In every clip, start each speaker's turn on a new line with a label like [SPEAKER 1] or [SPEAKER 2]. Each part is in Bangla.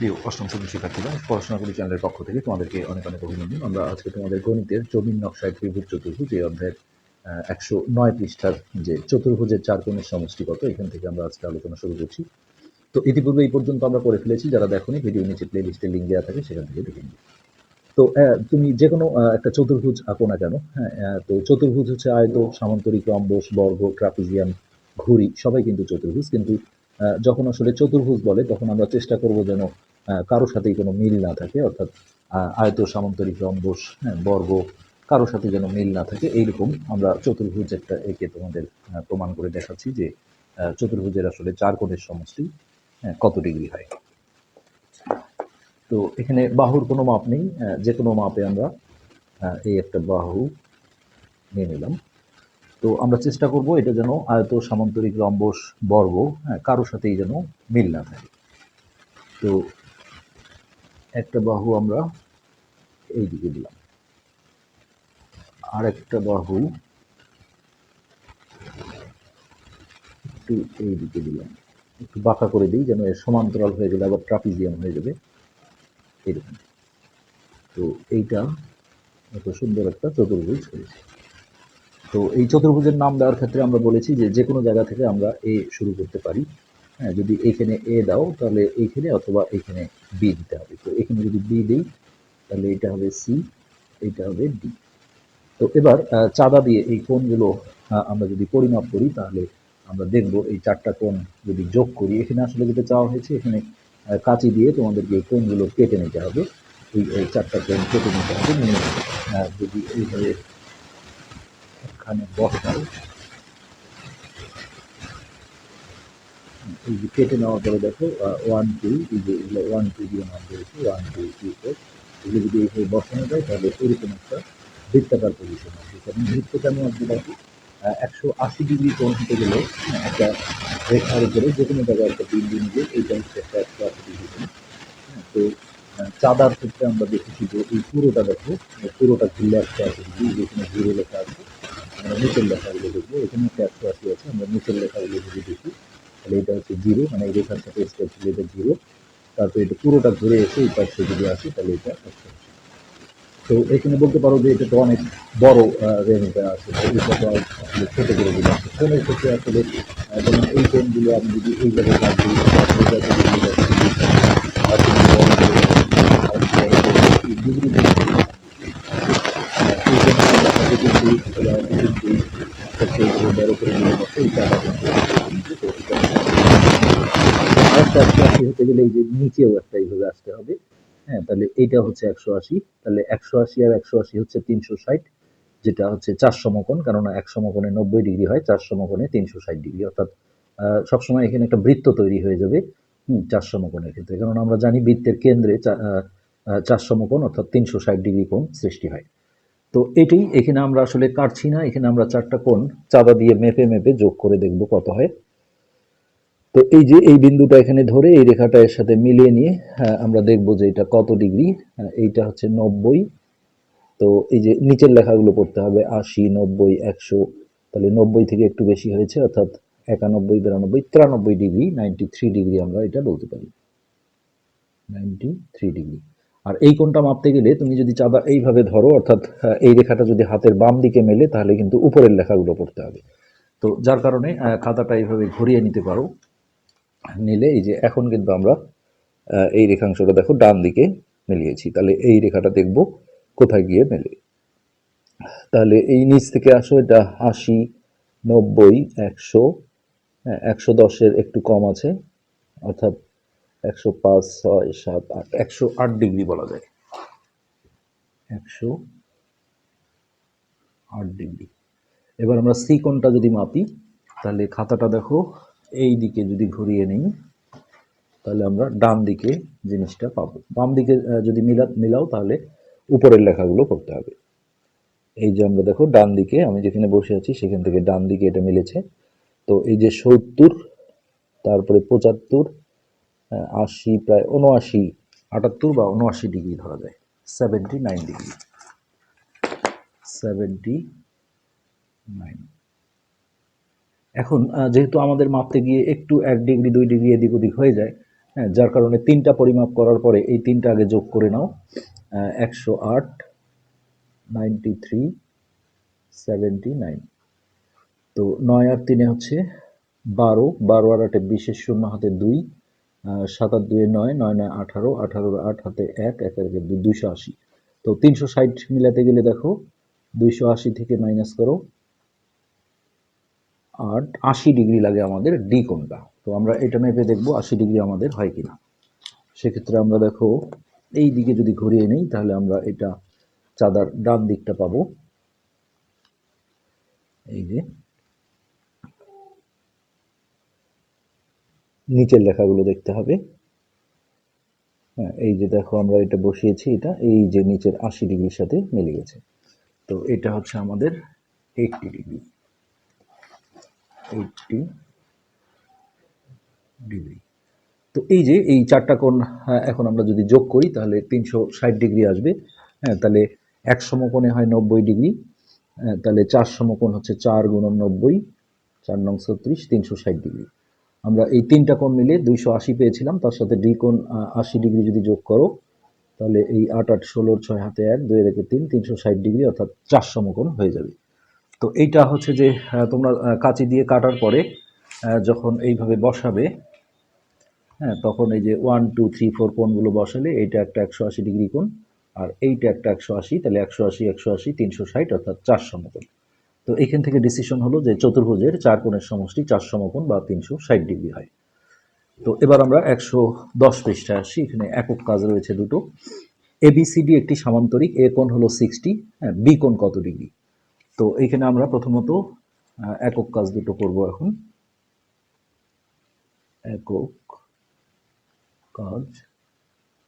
[SPEAKER 1] প্রিয় অষ্টম শ্রেণি শিক্ষার্থীরা, পড়াশোনা করি চ্যানেলের পক্ষ থেকে তোমাদেরকে অনেক অনেক অভিনন্দন। আমরা আজকে তোমাদের গণিতের জমিন নকশায় ত্রিভুজ চতুর্ভুজ, এই অধ্যায়ের একশো নয় পৃষ্ঠার যে চতুর্ভুজের চার কোণের সমষ্টি কত এখান থেকে আমরা আজকে আলোচনা শুরু করছি। তো ইতিপূর্বে এই পর্যন্ত আমরা করে ফেলেছি, যারা দেখোনি ভিডিও নিচে প্লে লিস্টে লিঙ্ক দেওয়া থাকে, সেখান থেকে দেখে নিবে তো তুমি যে কোনো একটা চতুর্ভুজ আঁকো না কেন হ্যাঁ তো চতুর্ভুজ হচ্ছে আয়ত, সামান্তরিক রম্বস বর্গ ট্রাপিজিয়াম ঘুড়ি, সবাই কিন্তু চতুর্ভুজ। কিন্তু যখন আসলে চতুর্ভুজ বলে, তখন আমরা চেষ্টা করব যেন কারোর সাথেই কোনো মিল না থাকে অর্থাৎ আয়ত সামান্তরিক রম্বস হ্যাঁ বর্গ কারোর সাথে যেন মিল না থাকে এইরকম আমরা চতুর্ভুজ একটা একে তোমাদের প্রমাণ করে দেখাচ্ছি যে চতুর্ভুজের আসলে চার কোণের সমষ্টি হ্যাঁ, কত ডিগ্রি হয়। তো এখানে বাহুর কোনো মাপ নেই যে কোনো মাপে আমরা এই একটা বাহু নিয়ে নিলাম। তো আমরা চেষ্টা করব এটা যেন আয়ত সামান্তরিক রম্বস বর্গ হ্যাঁ কারোর সাথেই যেন মিল না থাকে। তো একটা বাহু আমরা এই দিকে দিলাম। আর একটা বাহু একটু এই দিকে দিলাম। একটু বাঁকা করে দিই যেন এর সমান্তরাল হয়ে গেলে আবার ট্রাপিজিয়াম হয়ে যাবে। এরকম। তো এইটা এত সুন্দর একটা চতুর্ভুজ হয়েছে তো এই চতুর্ভুজের নাম দেওয়ার ক্ষেত্রে আমরা বলেছি যে যে কোনো জায়গা থেকে আমরা এ শুরু করতে পারি। হ্যাঁ যদি এইখানে এ দাও, তাহলে এইখানে অথবা এইখানে বি দিতে হবে। তো এখানে যদি বি দিই, তাহলে এটা হবে সি এইটা হবে ডি তো এবার চাঁদা দিয়ে এই কোণগুলো আমরা যদি পরিমাপ করি, তাহলে আমরা দেখব এই চারটা কোণ যদি যোগ করি। এখানে আসলে যেটা চাওয়া হয়েছে, এখানে কাঁচি দিয়ে তোমাদেরকে এই কোণগুলো কেটে নিতে হবে। এই এই চারটা কোণ কেটে নিতে হবে। যদি এইভাবে এখানে বসাই এই কেটে নেওয়ার পরে দেখো ওয়ান টু এই ওয়ান টু দিয়ে নাম করেছি ওয়ান টু ফোর এগুলো যদি এইভাবে বসানো যায় তাহলে এরকম একটা বৃত্তাকার পজিশন আসবে। কারণ বৃত্ত কেমন আসবে দেখো একশো আশি ডিগ্রি কোণ হতে গেলে একটা রেখার উপরে যে কোনো জায়গায় একটা বিন্দু এইটা হচ্ছে একটা একশো আশি ডিগ্রি কোণ। হ্যাঁ, তো চাঁদার ক্ষেত্রে আমরা দেখেছি যে এই পুরোটা দেখো এই পুরোটা ঘিরলে একশো আশি ডিগ্রি যেখানে জিরো লেখা আছে আমরা নিচের লেখাগুলো দেখব এখানে একটা একশো আশি আছে আমরা নিচের লেখাগুলো যদি দেখি তাহলে এটা হচ্ছে জিরো মানে এই রেখার সাথে স্টেপ ছিল এটা জিরো তারপর এটা পুরোটা ঘুরে এসে এই পাশে যদি আসি, তাহলে এটা তো এখানে বলতে পারো যে এটা তো অনেক বড় রেঞ্জ আছে। এটা ছোট করে দিলাম। কোনের ক্ষেত্রে আসলে যেমন এই পেনগুলো আমি যদি এই জায়গায় যদি বড় করে দিলে এই আশি হতে গেলে এই যে নিচেও একটা এইভাবে আসতে হবে। হ্যাঁ তাহলে এইটা হচ্ছে একশো আশি তাহলে একশো আশি আর একশো আশি হচ্ছে তিনশো ষাট যেটা হচ্ছে চার সমকোণ কেননা এক সমকোণে নব্বই ডিগ্রি হয় চার সমকোণে তিনশো ষাট ডিগ্রি অর্থাৎ সবসময় এখানে একটা বৃত্ত তৈরি হয়ে যাবে হুম, চার সমকোণের ক্ষেত্রে। কেননা আমরা জানি বৃত্তের কেন্দ্রে চার সমকোণ অর্থাৎ তিনশো ষাট ডিগ্রি কোণ সৃষ্টি হয়। তো এটাই এখানে আমরা আসলে কাটছি না এখানে আমরা চারটা কোণ চাঁদা দিয়ে মেপে মেপে যোগ করে দেখব কত হয়। তো এই যে এই বিন্দুটা এখানে ধরে এই রেখাটা এর সাথে মিলিয়ে নিয়ে হ্যাঁ, আমরা দেখব যে এটা কত ডিগ্রি হ্যাঁ, এইটা হচ্ছে নব্বই। তো এই যে নিচের লেখাগুলো পড়তে হবে আশি নব্বই একশো তাহলে নব্বই থেকে একটু বেশি হয়েছে অর্থাৎ একানব্বই বিরানব্বই তিরানব্বই ডিগ্রি নাইনটি থ্রি ডিগ্রি আমরা এটা বলতে পারি। Ninety three degree. আর এই কোণটা মাপতে গেলে তুমি যদি চাঁদা এইভাবে ধরো অর্থাৎ এই রেখাটা যদি হাতের বাম দিকে মেলে তাহলে কিন্তু উপরের লেখাগুলো পড়তে হবে। তো যার কারণে খাতাটা এইভাবে ঘুরিয়ে নিতে পারো। নিলে এই যে এখন কিন্তু আমরা এই রেখাংশটা দেখো ডান দিকে মিলিয়েছি। তাহলে এই রেখাটা দেখব কোথায় গিয়ে মেলে। তাহলে এই নিচ থেকে আসো এটা আশি নব্বই একশো হ্যাঁ, একশো দশের একটু কম আছে অর্থাৎ একশো পাঁচ, ছয়, সাত, আট, একশো আট ডিগ্রি বলা যায়। একশো আট ডিগ্রি। এবার আমরা সি কোণটা যদি মাপি, তাহলে খাতাটা দেখো, এই দিকে যদি ঘুরিয়ে নিই, তাহলে আমরা ডান দিকে জিনিসটা পাবো। বাম দিকে যদি মিলা, মিলাও, তাহলে উপরের লেখাগুলো করতে হবে। এই যে আমরা দেখো, ডান দিকে, আমি যেখানে বসে আছি, সেখান থেকে ডান দিকে এটা মিলেছে। তো এই যে সত্তর, তারপরে পঁচাত্তর আশি প্রায় উনআশি আটাত্তর বা উনআশি ডিগ্রি ধরা যায়। Seventy nine degree. Seventy nine এখন যেহেতু আমাদের মাপতে গিয়ে একটু এক ডিগ্রি, দুই ডিগ্রি এদিক ওদিক হয়ে যায় হ্যাঁ যার কারণে তিনটা পরিমাপ করার পরে এই তিনটা আগে যোগ করে নাও একশো আট নাইনটি থ্রি সেভেন্টি নাইন তো নয় আর তিনে হচ্ছে বারো বারো আর আটে বিশেষ শূন্য, হাতে দুই। সাত আর দুয়ে নয় নয় নয় আঠারো আঠারোর আট, হাতে এক এক, একে দুই, দুইশো আশি। তো তিনশো ষাট মিলাতে গেলে দেখো, দুইশো আশি থেকে মাইনাস করো আর আশি ডিগ্রি লাগে আমাদের ডি কোণটা। তো আমরা এটা মেপে দেখব আশি ডিগ্রি আমাদের হয় কিনা। সেক্ষেত্রে আমরা দেখো, এই দিকে যদি ঘুরিয়ে নেই, তাহলে আমরা এটা চাঁদার ডান দিকটা পাবো। এই যে নিচের লেখাগুলো দেখতে হবে। হ্যাঁ এই যে দেখো আমরা এটা বসিয়েছি এটা এই যে নিচের আশি ডিগ্রির সাথে মিলে গেছে। তো এটা হচ্ছে আমাদের এইটটি ডিগ্রি এইটটি ডিগ্রি তো এই যে এই চারটা কোণ হ্যাঁ, এখন আমরা যদি যোগ করি তাহলে তিনশো ষাট ডিগ্রি আসবে। হ্যাঁ তাহলে এক সমকোণে হয় নব্বই ডিগ্রি। হ্যাঁ, তাহলে চার সমকোণ হচ্ছে চার গুণ নব্বই চার নং ছত্রিশ তিনশো ষাট ডিগ্রি। আমরা এই তিনটা কোণ মিলে দুইশো আশি পেয়েছিলাম, তার সাথে ডি কোণ আশি ডিগ্রি যদি যোগ করো, তাহলে এই আট আট ষোলোর ছয় হাতে এক, দুই রেখে তিন, তিনশো ষাট ডিগ্রি, অর্থাৎ চার সমকোণ হয়ে যাবে। তো এইটা হচ্ছে যে তোমরা কাঁচি দিয়ে কাটার পরে যখন এইভাবে বসাবে হ্যাঁ তখন এই যে ওয়ান, টু, থ্রি, ফোর কোণগুলো বসালে এইটা একটা একশো আশি ডিগ্রি কোণ, আর এইটা একটা একশো আশি, তাহলে একশো আশি একশো আশি, তিনশো ষাট, অর্থাৎ চার সমকোণ। তো এখান থেকে ডিসিশন হলো যে চতুর্ভুজের চার কোণের সমষ্টি চার সমকোণ বা তিনশো ষাট ডিগ্রি হয়। তো এবার আমরা একশো দশ পৃষ্ঠায় আসি, এখানে একক কাজ রয়েছে দুটো। এবিসিডি একটি সামান্তরিক এ কোণ হলো সিক্সটি হ্যাঁ বি কোণ কত ডিগ্রি? তো এখানে আমরা প্রথমত একক কাজ দুটো করব এখন। একক কাজ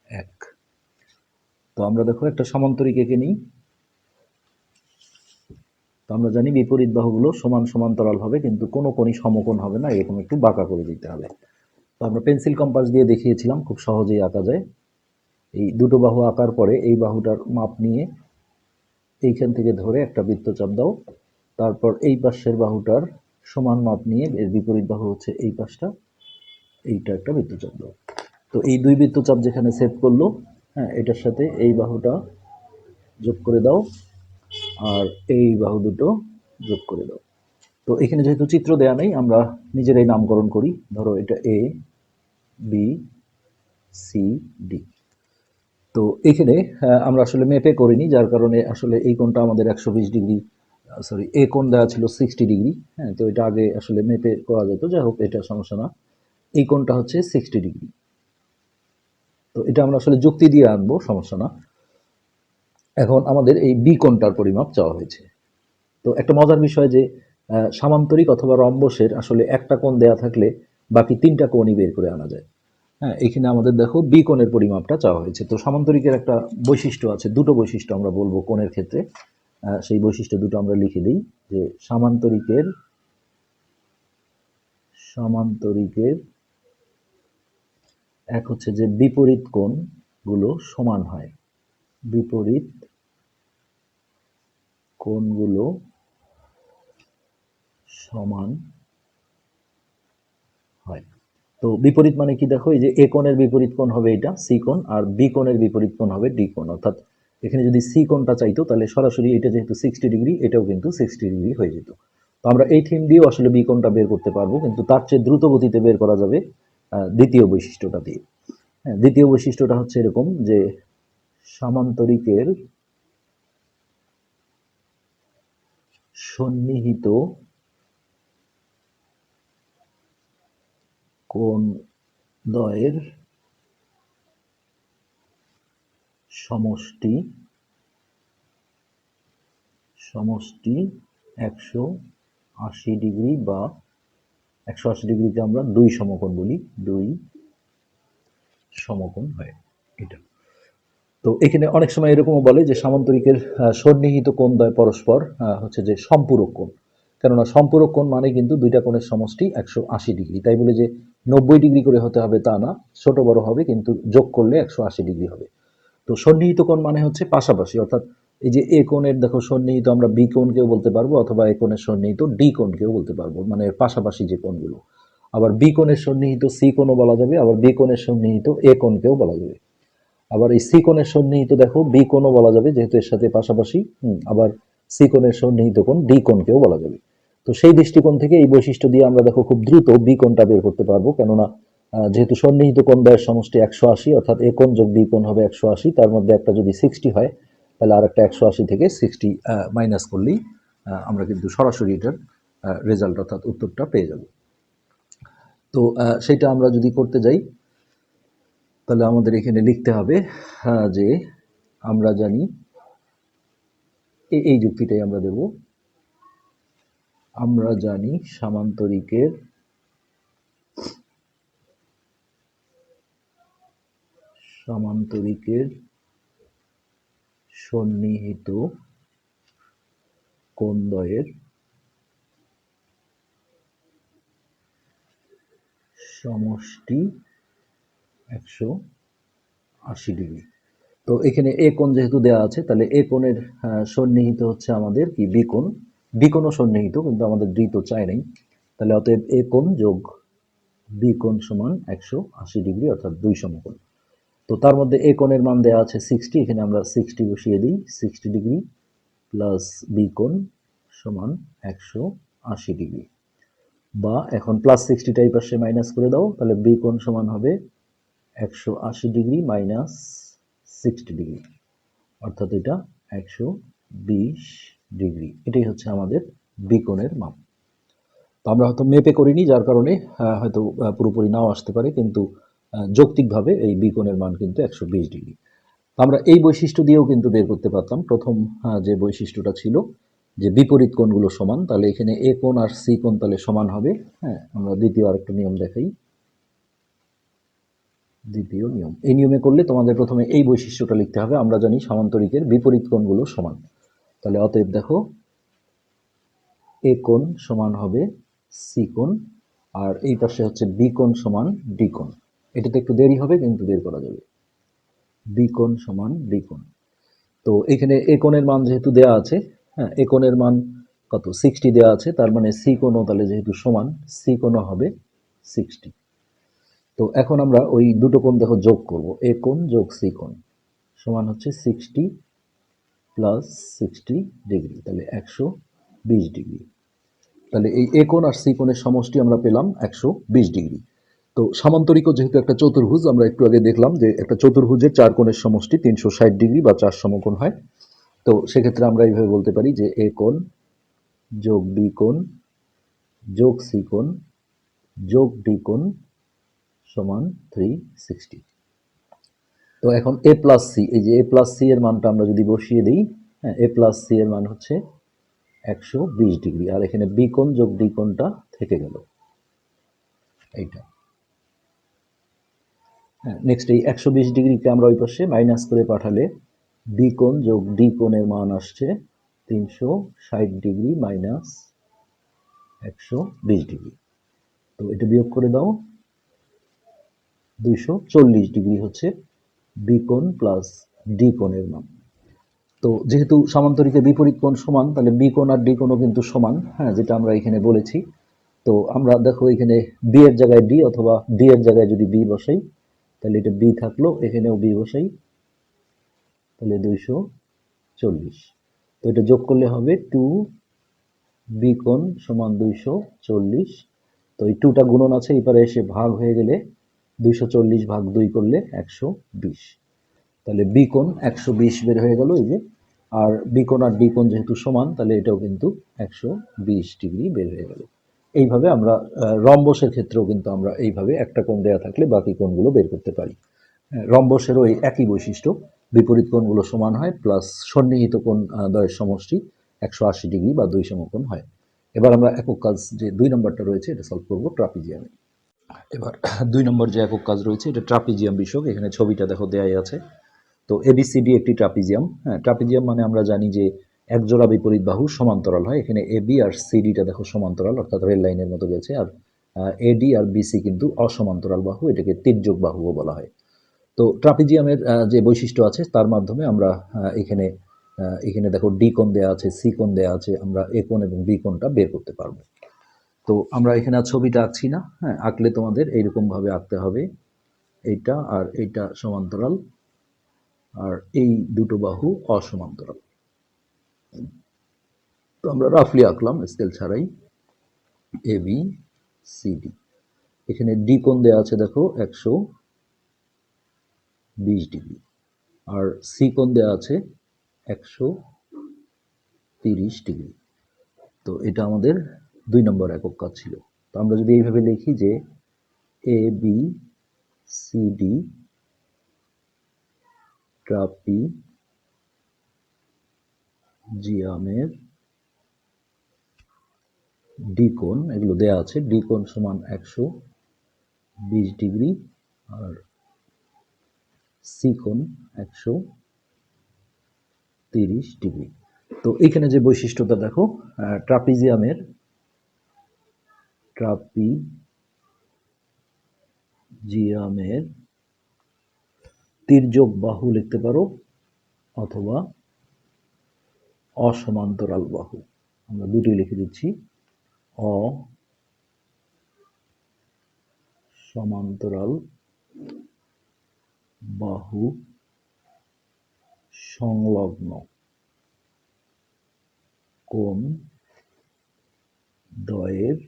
[SPEAKER 1] এক। তো আমরা দেখো একটা সমান্তরিক এঁকে নিই। আমরা জানি বিপরীত বাহুগুলো সমান সমান্তরাল হবে, কিন্তু কোনো কোণই সমকোণ হবে না, এরকম একটু বাঁকা করে দিতে হবে। তো আমরা পেন্সিল কম্পাস দিয়ে দেখিয়েছিলাম খুব সহজেই আঁকা যায়। এই দুটো বাহু আঁকার পরে এই বাহুটার মাপ নিয়ে এইখান থেকে ধরে একটা বৃত্তচাপ দাও। তারপর এই পাশের বাহুটার সমান মাপ নিয়ে এর বিপরীত বাহু হচ্ছে এই পাশটা, এইটা একটা বৃত্তচাপ দাও। তো এই দুই বৃত্তচাপ যেখানে সেট করল হ্যাঁ এটার সাথে এই বাহুটা যোগ করে দাও। আর এই বাহু দুটো যোগ করে দাও। তো এখানে যেহেতু চিত্র দেয়া নেই, আমরা নিজেরাই নামকরণ করি। ধরো এটা এ বি সি ডি তো এখানে আমরা আসলে মেপে করিনি, যার কারণে আসলে এই কোণটা আমাদের একশো বিশ ডিগ্রি সরি এ কোণ দেওয়া ছিল সিক্সটি ডিগ্রি। হ্যাঁ তো এটা আগে আসলে মেপে করা যেত, যাই হোক, এটা সমস্যা না। এই কোণটা হচ্ছে সিক্সটি ডিগ্রি। তো এটা আমরা আসলে যুক্তি দিয়ে আনব সমস্যা না। এখন আমাদের এই বি কোণটার পরিমাপ চাওয়া হয়েছে? তো একটা মজার বিষয় যে সামান্তরিক অথবা রম্বসের আসলে একটা কোণ দেয়া থাকলে বাকি তিনটা কোণই বের করে আনা যায়। হ্যাঁ এখানে আমাদের দেখো বি কোণের পরিমাপটা চাওয়া হয়েছে। তো সামান্তরিকের একটা বৈশিষ্ট্য আছে, দুটো বৈশিষ্ট্য আমরা বলব কোণের ক্ষেত্রে। সেই বৈশিষ্ট্য দুটো আমরা লিখে দিই যে, সামান্তরিকের সামান্তরিকের এক হচ্ছে যে বিপরীত কোণগুলো সমান হয়। বিপরীত কোণগুলো সমান হয়। তো বিপরীত মানে কি দেখো? এই যে এ কোণের বিপরীত কোণ হবে এটা, সি কোণ, আর বি কোণের বিপরীত কোণ হবে ডি কোণ। অর্থাৎ এখানে যদি সি কোণটা চাইতো, তাহলে সরাসরি এটা যেহেতু সিক্সটি ডিগ্রি এটাও কিন্তু সিক্সটি ডিগ্রি হয়ে যেত। তো আমরা এই থিম দিয়েও আসলে বি কোণটা বের করতে পারব, কিন্তু তার চেয়ে দ্রুত গতিতে বের করা যাবে দ্বিতীয় বৈশিষ্ট্যটা দিয়ে। হ্যাঁ দ্বিতীয় বৈশিষ্ট্যটা হচ্ছে এরকম যে সামান্তরিকের সন্নিহিত কোণ দ্বয়ের সমষ্টি সমষ্টি একশো আশি ডিগ্রি বা একশো আশি ডিগ্রিকে আমরা দুই সমকোণ বলি, দুই সমকোণ হয় এটা। তো এখানে অনেক সময় এরকমও বলে যে সামান্তরিকের সন্নিহিত কোণ দয় পরস্পর হচ্ছে যে সম্পূরক কোণ। কেননা সম্পূরক কোণ মানে কিন্তু দুইটা কোণের সমষ্টি একশো আশি ডিগ্রি। তাই বলে যে নব্বই ডিগ্রি করে হতে হবে তা না, ছোট বড় হবে কিন্তু যোগ করলে একশো আশি ডিগ্রি হবে। তো সন্নিহিত কোণ মানে হচ্ছে পাশাপাশি, অর্থাৎ এই যে এ কোণের, দেখো সন্নিহিত আমরা বি কোণকেও বলতে পারব অথবা এ কোণের সন্নিহিত ডি কোণকেও বলতে পারব মানে পাশাপাশি যে কোণগুলো।
[SPEAKER 2] আবার বি কোণের সন্নিহিত সি কোণও বলা যাবে, আবার বি কোণের সন্নিহিত এ কোণকেও বলা যাবে। আবার এই সি কোণের সন্নিহিত দেখো, বি কোণও বলা যাবে, যেহেতু এর সাথে পাশাপাশি আবার সি কোণের সন্নিহিত কোণ, ডি কোণকেও বলা যাবে। তো সেই দৃষ্টিকোণ থেকে এই বৈশিষ্ট্য দিয়ে আমরা দেখো খুব দ্রুত বি কোণটা বের করতে পারব, কেননা যেহেতু সন্নিহিত কোণ দ্বয়ের সমষ্টি একশো আশি, অর্থাৎ এ কোণ যোগ বি কোণ হবে একশো আশি, তার মধ্যে একটা যদি সিক্সটি হয়, তাহলে আর একটা একশো আশি থেকে সিক্সটি মাইনাস করলেই আমরা কিন্তু সরাসরি এটার রেজাল্ট অর্থাৎ উত্তরটা পেয়ে যাব। তো সেটা আমরা যদি করতে যাই তাহলে আমাদের এখানে লিখতে হবে যে আমরা জানি এই যুক্তিটাই আমরা দেব। আমরা জানি সামান্তরিকের সামান্তরিকের সন্নিহিত কোণদ্বয়ের সমষ্টি একশো আশি ডিগ্রি। তো এখানে এ কোণ যেহেতু দেওয়া আছে, তাহলে এ কোণের সন্নিহিত হচ্ছে আমাদের কি? বি কোণ। বি সন্নিহিত, কিন্তু আমাদের ডি তো চাই নাই। তাহলে অতএব এ কোণ যোগ বি কোণ সমান একশো আশি ডিগ্রি, অর্থাৎ দুই সমকোণ। তো তার মধ্যে এ কোণের মান দেওয়া আছে সিক্সটি এখানে আমরা সিক্সটি বসিয়ে দিই সিক্সটি ডিগ্রি প্লাস বি কোণ সমান একশো আশি ডিগ্রি। বা এখন প্লাস সিক্সটিটা এই পাশে মাইনাস করে দাও, তাহলে বি কোণ সমান হবে একশো আশি ডিগ্রি মাইনাস সিক্সটি ডিগ্রি। অর্থাৎ এটা একশো বিশ ডিগ্রি। এটাই হচ্ছে আমাদের বিকোণের মাপ। তো আমরা হয়তো মেপে করিনি, যার কারণে হয়তো পুরোপুরি নাও আসতে পারে, কিন্তু যৌক্তিকভাবে এই বিকোণের মান কিন্তু একশো বিশ ডিগ্রি। আমরা এই বৈশিষ্ট্য দিয়েও কিন্তু বের করতে পারতাম। প্রথম যে বৈশিষ্ট্যটা ছিল, যে বিপরীত কোণগুলো সমান, তাহলে এখানে এ কোণ আর সি কোণ তাহলে সমান হবে। হ্যাঁ আমরা দ্বিতীয় আরেকটা নিয়ম দেখাই। দ্বিতীয় নিয়ম। এই নিয়মে করলে তোমাদের প্রথমে এই বৈশিষ্ট্যটা লিখতে হবে, আমরা জানি সমান্তরিকের বিপরীত কোণগুলো সমান। তাহলে অতএব দেখো, এ কোণ সমান হবে সি কোণ, আর এই পাশে হচ্ছে বি কোণ সমান ডি কোণ। এটাতে একটু দেরি হবে, কিন্তু বের করা যাবে। বি কোণ সমান ডি কোণ। তো এখানে এ কোণের মান যেহেতু দেয়া আছে হ্যাঁ এ কোণের মান কত? সিক্সটি দেওয়া আছে, তার মানে সি কোণও তাহলে যেহেতু সমান, সি কোণও হবে সিক্সটি তো এখন আমরা ওই দুটো কোণ দেখো যোগ করব। এ কোণ যোগ সি কোণ। সমান হচ্ছে সিক্সটি প্লাস সিক্সটি ডিগ্রি তাহলে একশো বিশ ডিগ্রি তাহলে এই এ কোণ আর সি কোণের সমষ্টি আমরা পেলাম একশো বিশ ডিগ্রি তো সামান্তরিকও যেহেতু একটা চতুর্ভুজ, আমরা একটু আগে দেখলাম যে একটা চতুর্ভুজের চার কোণের সমষ্টি তিনশো ষাট ডিগ্রি বা চার সমকোণ হয়। তো সেক্ষেত্রে আমরা এইভাবে বলতে পারি যে এ কোণ যোগ বি কোণ যোগ সি কোণ যোগ ডি কোণ সমান থ্রি সিক্সটি তো এখন এ প্লাস সি এই যে এ প্লাস সি এর মানটা আমরা যদি বসিয়ে দিই হ্যাঁ এ প্লাস সি এর মান হচ্ছে একশো বিশ ডিগ্রি, আর এখানে বি কোণ যোগ ডি থেকে গেল। এইটা। হ্যাঁ নেক্সট এই একশো বিশ ডিগ্রিকে আমরা ওই পাশে মাইনাস করে পাঠালে বি কোণ যোগ ডি কোণের মান আসছে তিনশো ষাট ডিগ্রি মাইনাস একশো বিশ ডিগ্রি। তো এটা বিয়োগ করে দাও দুইশো চল্লিশ ডিগ্রি হচ্ছে বি কোণ প্লাস ডি কোণের মান। তো যেহেতু সামান্তরিকের বিপরীত কোণ সমান, তাহলে বি কোণ আর ডি কোণও কিন্তু সমান হ্যাঁ যেটা আমরা এখানে বলেছি। তো আমরা দেখো এখানে বি এর জায়গায় ডি অথবা ডি এর জায়গায় যদি বি বসাই, তাহলে এটা বি থাকল, এখানেও বি বসাই, তাহলে দুইশো চল্লিশ। তো এটা যোগ করলে হবে টু বি সমান দুইশো চল্লিশ। তো এই টুটা গুণন আছে এবারে এসে ভাগ হয়ে গেলে দুইশো চল্লিশ ভাগ দুই করলে একশো বিশ। তাহলে বি কোণ একশো বিশ বের হয়ে গেল এই যে। আর বি কোণ আর ডি যেহেতু সমান তাহলে এটাও কিন্তু একশো বিশ ডিগ্রি বের হয়ে গেল। এইভাবে আমরা রম্বসের ক্ষেত্রেও কিন্তু আমরা এইভাবে একটা কোণ দেওয়া থাকলে বাকি কোণগুলো বের করতে পারি। হ্যাঁ, রম্বসেরও এই একই বৈশিষ্ট্য। বিপরীত কোণগুলো সমান হয় প্লাস সন্নিহিত কোণ আহ, দ্বয়ের সমষ্টি একশো আশি ডিগ্রি বা দুই সমকোণ হয়। এবার আমরা একক কাজ যে দুই নম্বরটা রয়েছে এটা সলভ করব ট্রাপিজিয়ামে। এবার দুই নম্বর যে একক কাজ রয়েছে, এটা ট্রাপিজিয়াম বিষয়ক। এখানে ছবিটা দেখো দেয়াই আছে। তো এবিসিডি একটি ট্রাপিজিয়াম। হ্যাঁ ট্রাপিজিয়াম মানে আমরা জানি যে এক জোড়া বিপরীত বাহু সমান্তরাল হয়। এখানে এবি আর সিডিটা দেখো সমান্তরাল, অর্থাৎ রেল লাইনের মতো গেছে। আর এডি আর বিসি কিন্তু অসমান্তরাল বাহু, এটাকে তির্যক বাহুও বলা হয়। তো ট্রাপিজিয়ামের যে বৈশিষ্ট্য আছে, তার মাধ্যমে আমরা এখানে এখানে দেখো ডি কোণ দেওয়া আছে সি কোণ দেওয়া আছে, আমরা এ কোণ এবং বি কোণটা বের করতে পারব। তো আমরা এখানে ছবিটা আঁকছি না হ্যাঁ আঁকলে তোমাদের এইরকমভাবে আঁকতে হবে। এইটা আর এইটা সমান্তরাল, আর এই দুটো বাহু অসমান্তরাল। তো আমরা রাফলি আঁকলাম স্কেল ছাড়াই। এ বি সি ডি এখানে ডি কোণ দেওয়া আছে, দেখো, একশো বিশ ডিগ্রি। আর সি কোণ দেওয়া আছে, একশো তিরিশ ডিগ্রি। তো এটা আমাদের দুই নম্বর একক কাজ ছিল। তো আমরা যদি এইভাবে লিখি যে এ বি সি ডি ট্রাপি, জিয়ামের ডি কোণ, এগুলো দেয়া আছে ডি কোণ সমান একশো বিশ ডিগ্রি আর সি কোণ একশো তিরিশ ডিগ্রি। তো এখানে যে বৈশিষ্ট্যটা দেখো ট্রাপিজিয়ামের ট্রাপিজিয়ামের তির্যক বাহু লিখতে পারো অথবা অসমান্তরাল বাহু আমরা দুটি লিখে দিচ্ছি অ সমান্তরাল বাহু সংলগ্ন কোণ দ্বয়ের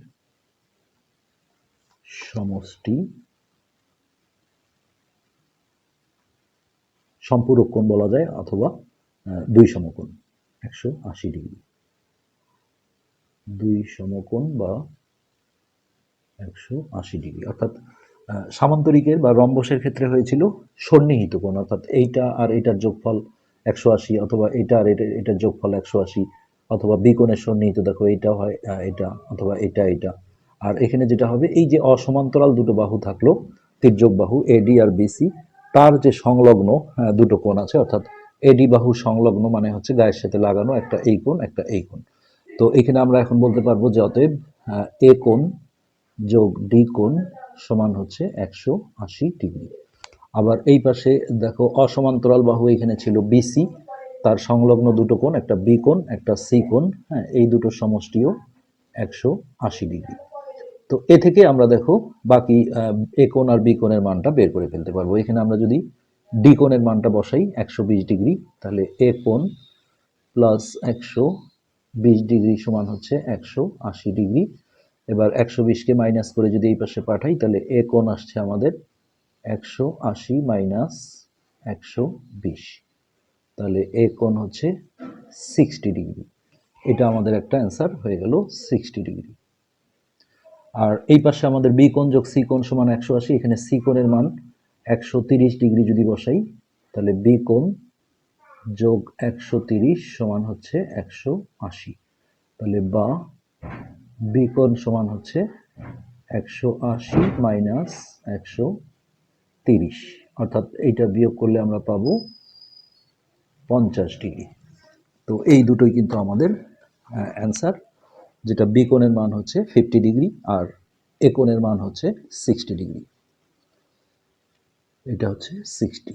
[SPEAKER 2] সমষ্টি সম্পূরক কোণ বলা যায়, অথবা দুই সমকোণ, একশো আশি ডিগ্রি। দুই সমকোণ বা একশো আশি ডিগ্রি। অর্থাৎ সামান্তরিকের বা রম্বসের ক্ষেত্রে হয়েছিল সন্নিহিত কোণ, অর্থাৎ এইটা আর এটার যোগফল একশো আশি, অথবা এটা আর এটা এটার যোগফল একশো আশি, অথবা বিকোণের সন্নিহিত, দেখো এইটা হয় এটা অথবা এটা এটা আর এখানে যেটা হবে এই যে অসমান্তরাল দুটো বাহু থাকল তির্যক বাহু এডি আর বিসি তার যে সংলগ্ন আহ, দুটো কোণ আছে অর্থাৎ এডি বাহু সংলগ্ন মানে হচ্ছে গায়ের সাথে লাগানো একটা এই কোণ একটা এই কোণ। তো এখানে আমরা এখন বলতে পারব যে অতএব এ কোণ যোগ ডি কোণ সমান হচ্ছে একশো আশি ডিগ্রি। আবার এই পাশে দেখো অসমান্তরাল বাহু এখানে ছিল বিসি তার সংলগ্ন দুটো কোণ একটা বি কোণ একটা সি কোণ হ্যাঁ এই দুটো সমষ্টিও একশো আশি ডিগ্রি। তো এ থেকে আমরা দেখো বাকি এ কোণ আর বি কোণের মানটা বের করে ফেলতে পারব। এখানে আমরা যদি ডি কোণের মানটা বসাই একশো বিশ ডিগ্রি, তাহলে এ কোণ প্লাস একশো বিশ ডিগ্রি সমান হচ্ছে একশো আশি ডিগ্রি। এবার একশো বিশকে মাইনাস করে যদি এই পাশে পাঠাই, তাহলে এ কোণ আসছে আমাদের একশো আশি মাইনাস একশো বিশ। তাহলে এ কোণ হচ্ছে সিক্সটি ডিগ্রি। এটা আমাদের একটা অ্যান্সার হয়ে গেল সিক্সটি ডিগ্রি। আর এই পাশে আমাদের বি কোণ যোগ সি কোণ সমান একশো আশি, এখানে সি কোণের মান একশো তিরিশ ডিগ্রি যদি বসাই, তাহলে বি কোণ যোগ একশো তিরিশ সমান হচ্ছে একশো আশি। তাহলে বা বি কোণ সমান হচ্ছে একশো আশি মাইনাস একশো তিরিশ। অর্থাৎ এইটা বিয়োগ করলে আমরা পাবো পঞ্চাশ ডিগ্রি। তো এই দুটোই কিন্তু আমাদের অ্যান্সার যেটা বি কোণের মান হচ্ছে ফিফটি ডিগ্রি আর এ কোণের মান হচ্ছে সিক্সটি ডিগ্রি এটা হচ্ছে সিক্সটি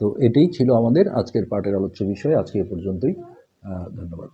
[SPEAKER 2] তো এটাই ছিল আমাদের আজকের পাঠের আলোচ্য বিষয়। আজকে পর্যন্তই। ধন্যবাদ।